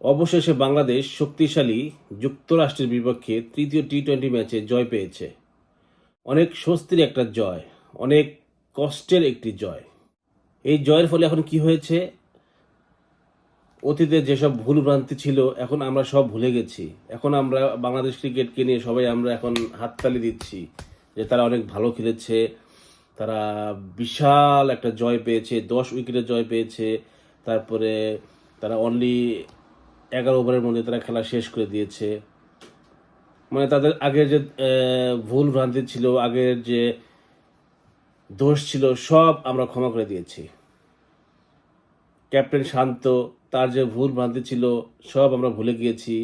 অবশেষে বাংলাদেশ শক্তিশালী যুক্তরাষ্ট্রের বিপক্ষে তৃতীয় টি টোয়েন্টি ম্যাচে জয় পেয়েছে। অনেক স্বস্তির একটা জয়, অনেক কষ্টের একটি জয়। এই জয়ের ফলে এখন কি হয়েছে? অতীতে যেসব ভুলভ্রান্তি ছিল, এখন আমরা সব ভুলে গেছি। এখন আমরা বাংলাদেশ ক্রিকেটকে নিয়ে সবাই আমরা এখন হাততালি দিচ্ছি যে তারা অনেক ভালো খেলেছে, তারা বিশাল একটা জয় পেয়েছে, দশ উইকেটের জয় পেয়েছে, তারপরে তারা অনলি এগারো ওভারের মধ্যে তারা খেলা শেষ করে দিয়েছে। মানে তাদের আগের যে ভুল ভ্রান্তি ছিল, আগের যে দোষ ছিল, সব আমরা ক্ষমা করে দিয়েছি। ক্যাপ্টেন শান্ত, তার যে ভুল ভ্রান্তি ছিল, সব আমরা ভুলে গিয়েছি।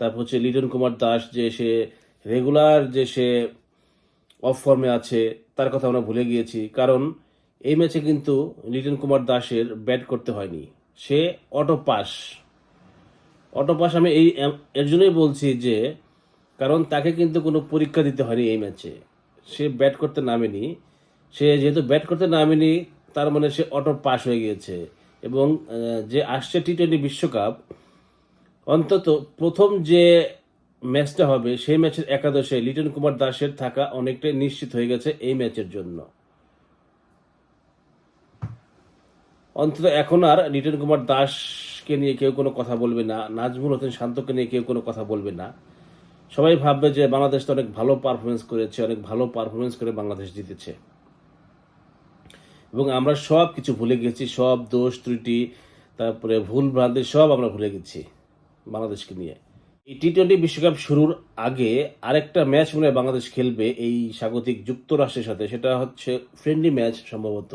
তারপর হচ্ছে লিটন কুমার দাস যে সে রেগুলার যে সে অফ ফর্মে আছে, তার কথা আমরা ভুলে গিয়েছি। কারণ এই ম্যাচে কিন্তু লিটন কুমার দাসের ব্যাট করতে হয়নি। সে অটো পাস অটো পাস আমি এই এর জন্যই বলছি যে, কারণ তাকে কিন্তু কোনো পরীক্ষা দিতে হয়নি এই ম্যাচে সে ব্যাট করতে নামেনি। সে যেহেতু ব্যাট করতে নামেনি, তার মানে সে অটো পাস হয়ে গিয়েছে। এবং যে আসছে টি টোয়েন্টি বিশ্বকাপ, অন্তত প্রথম যে ম্যাচটা হবে, সেই ম্যাচের একাদশে লিটন কুমার দাসের থাকা অনেকটাই নিশ্চিত হয়ে গেছে এই ম্যাচের জন্য। অন্তত এখন আর লিটন কুমার দাসকে নিয়ে কেউ কোনো কথা বলবে না, নাজমুল হোসেন শান্তকে নিয়ে কেউ কোনো কথা বলবে না। সবাই ভাববে যে বাংলাদেশ তো অনেক ভালো পারফরমেন্স করেছে, অনেক ভালো পারফরমেন্স করে বাংলাদেশ জিতেছে। এবং আমরা সব কিছু ভুলে গেছি, সব দোষ, ত্রুটি, তারপরে ভুল ভ্রান্তি সব আমরা ভুলে গেছি বাংলাদেশকে নিয়ে। এই টি টোয়েন্টি বিশ্বকাপ শুরুর আগে আরেকটা ম্যাচ মনে বাংলাদেশ খেলবে এই স্বাগতিক যুক্তরাষ্ট্রের সাথে, সেটা হচ্ছে ফ্রেন্ডলি ম্যাচ সম্ভবত।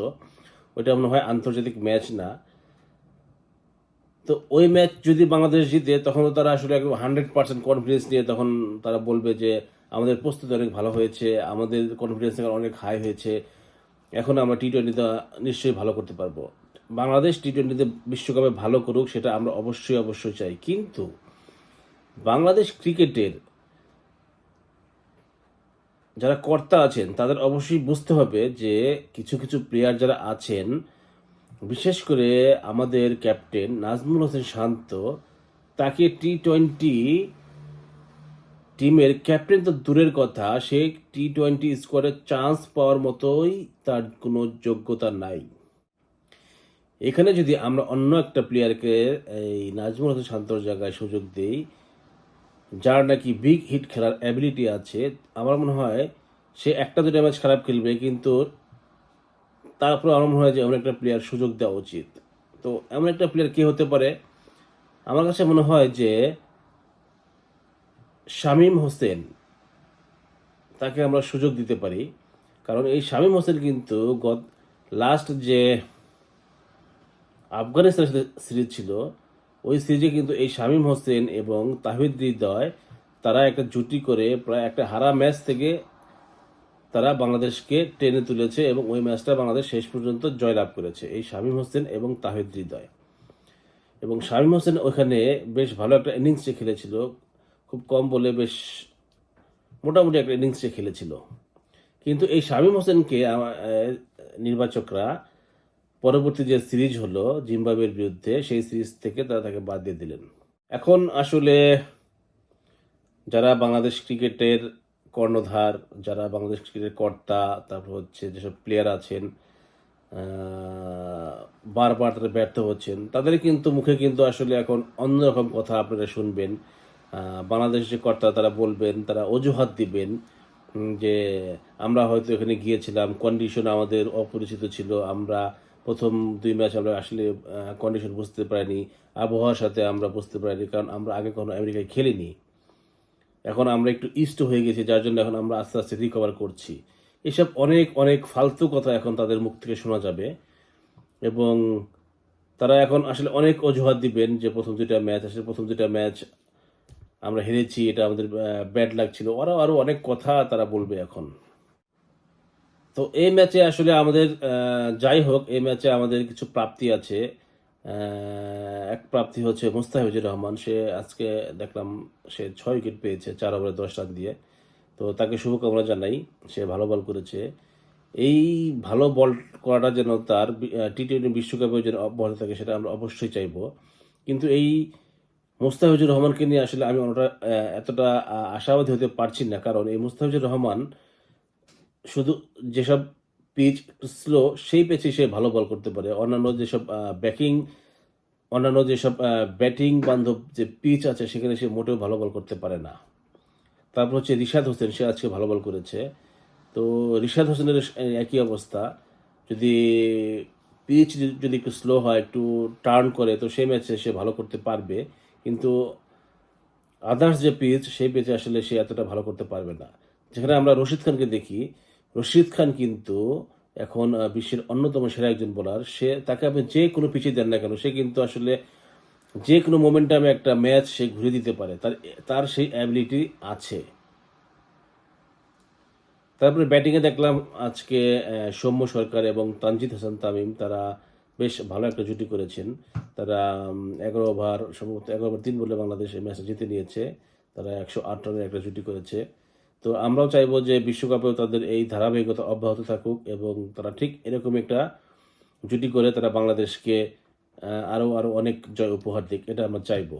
ওইটা মনে হয় আন্তর্জাতিক ম্যাচ না। তো ওই ম্যাচ যদি বাংলাদেশ জিতে তখন তারা আসলে একদম হান্ড্রেড পার্সেন্ট কনফিডেন্স নিয়ে তখন তারা বলবে যে, আমাদের প্রস্তুতি অনেক ভালো হয়েছে, আমাদের কনফিডেন্স অনেক হাই হয়েছে, এখন আমরা টি টোয়েন্টিতে নিশ্চয়ই ভালো করতে পারব। বাংলাদেশ টি টোয়েন্টিতে বিশ্বকাপে ভালো করুক, সেটা আমরা অবশ্যই অবশ্যই চাই। কিন্তু বাংলাদেশ ক্রিকেটের যারা কর্তা আছেন, তাদের অবশ্যই বুঝতে হবে যে, কিছু কিছু প্লেয়ার যারা আছেন বিশেষ করে আমাদের ক্যাপ্টেন নাজমুল হোসেন শান্ত, তাকে টি টোয়েন্টি টিমের ক্যাপ্টেন তো দূরের কথা, সে টি টোয়েন্টি স্কোয়াডে চান্স পাওয়ার মতোই তার কোনো যোগ্যতা নাই। এখানে যদি আমরা অন্য একটা প্লেয়ারকে এই নাজমুল হোসেন শান্তর জায়গায় সুযোগ দিই, যার নাকি বিগ হিট খেলার অ্যাবিলিটি আছে, আমার মনে হয় সে একটা দুটো ম্যাচ খারাপ খেলবে, কিন্তু তারপর আমার মনে হয় যে এমন একটা প্লেয়ার সুযোগ দেওয়া উচিত। তো এমন একটা প্লেয়ার কে হতে পারে? আমার কাছে মনে হয় যে শামীম হোসেন তাকে আমরা সুযোগ দিতে পারি। কারণ এই শামীম হোসেন কিন্তু গত লাস্ট যে আফগানিস্তানের সাথে সিরিজ ছিল, ওই সিরিজে কিন্তু এই শামীম হোসেন এবং তাহিদ হৃদয় তারা একটা জুটি করে প্রায় একটা হারা ম্যাচ থেকে তারা বাংলাদেশকে টেনে তুলেছে এবং ওই ম্যাচটা বাংলাদেশ শেষ পর্যন্ত জয়লাভ করেছে, এই শামীম হোসেন এবং তাহিদ হৃদয়। এবং শামীম হোসেন ওখানে বেশ ভালো একটা ইনিংসে খেলেছিল, খুব কম বলে বেশ মোটামুটি একটা ইনিংসে খেলেছিল। কিন্তু এই শামীম হোসেনকে নির্বাচকরা পরবর্তী যে সিরিজ হলো জিম্বাবুয়ের বিরুদ্ধে, সেই সিরিজ থেকে তারা তাকে বাদ দিয়ে দিলেন। এখন আসলে যারা বাংলাদেশ ক্রিকেটের কর্ণধার, যারা বাংলাদেশ ক্রিকেটের কর্তা, তারপর হচ্ছে যেসব প্লেয়ার আছেন বারবার তারা ব্যর্থ হচ্ছেন তাদের কিন্তু মুখে কিন্তু আসলে এখন অন্যরকম কথা আপনারা শুনবেন। বাংলাদেশ যে কর্তা, তারা বলবেন, তারা অজুহাত দিবেন যে আমরা হয়তো এখানে গিয়েছিলাম কন্ডিশন আমাদের অপরিচিত ছিল, আমরা প্রথম দুই ম্যাচ আমরা আসলে কন্ডিশন বুঝতে পারিনি, আবহাওয়ার সাথে আমরা বুঝতে পারিনি, কারণ আমরা আগে কখনো আমেরিকায় খেলিনি। এখন আমরা একটু ইস্ট হয়ে গেছি, যার জন্য এখন আমরা আস্তে আস্তে রিকভার করছি। এসব অনেক অনেক ফালতু কথা এখন তাদের মুখ থেকে শোনা যাবে। এবং তারা এখন আসলে অনেক অজুহাত দিবেন যে প্রথম দুইটা ম্যাচ আসলে প্রথম দুইটা ম্যাচ আমরা হেরেছি, এটা আমাদের ব্যাড লাগছিল ওরা আরও অনেক কথা তারা বলবে এখন। তো এই ম্যাচে আসলে আমাদের যাই হোক, এই ম্যাচে আমাদের কিছু প্রাপ্তি আছে। এক প্রাপ্তি হচ্ছে মুস্তাফিজুর রহমান। সে আজকে দেখলাম সে ছয় উইকেট পেয়েছে চার ওভারে দশ রান দিয়ে। তো তাকে শুভকামনা জানাই সে ভালো বল করেছে। এই ভালো বল করাটা যেন তার টি টোয়েন্টি বিশ্বকাপে যেন অব্যাহত থাকে সেটা আমরা অবশ্যই চাইব। কিন্তু এই মুস্তাফিজুর রহমানকে নিয়ে আসলে আমি আহ, এতটা আশাবাদী হতে পারছি না। কারণ এই মুস্তাফিজুর রহমান শুধু যেসব পিচ একটু স্লো সেই পিচে সে ভালো বল করতে পারে। অন্যান্য যেসব ব্যাকিং অন্যান্য যেসব ব্যাটিং বান্ধব যে পিচ আছে, সেখানে সে মোটেও ভালো বল করতে পারে না। তারপর হচ্ছে রিশাদ হোসেন, সে আজকে ভালো বল করেছে। তো রিশাদ হোসেনের একই অবস্থা। যদি পিচ যদি একটু স্লো হয়, একটু টার্ন করে, তো সেই ম্যাচে সে ভালো করতে পারবে। কিন্তু আদার্স যে পিচ সেই পিচে আসলে সে এতটা ভালো করতে পারবে না। যেখানে আমরা রশিদ খানকে দেখি রশিদ খান কিন্তু এখন বিশ্বের অন্যতম সেরা একজন বোলার সে, তাকে আপনি যে কোনো পিছিয়ে দেন না কেন, সে কিন্তু আসলে যে কোনো মোমেন্টামে একটা ম্যাচ সে ঘুরে দিতে পারে। তার তার সেই অ্যাবিলিটি আছে। তারপরে ব্যাটিংয়ে দেখলাম আজকে সৌম্য সরকার এবং তানজিদ হাসান তামিম, তারা বেশ ভালো একটা জুটি করেছেন। তারা এগারো ওভার সম্ভবত এগারো ওভার তিন বলে বাংলাদেশ এই ম্যাচে জিতে নিয়েছে। তারা একশো আট রানের একটা জুটি করেছে। তো আমরাও চাইব যে বিশ্বকাপেও তাদের এই ধারাবাহিকতা অব্যাহত থাকুক এবং তারা ঠিক এরকম একটা জুটি করে তারা বাংলাদেশকে আরও আরও আরও অনেক জয় উপহার দিক, এটা আমরা চাইব।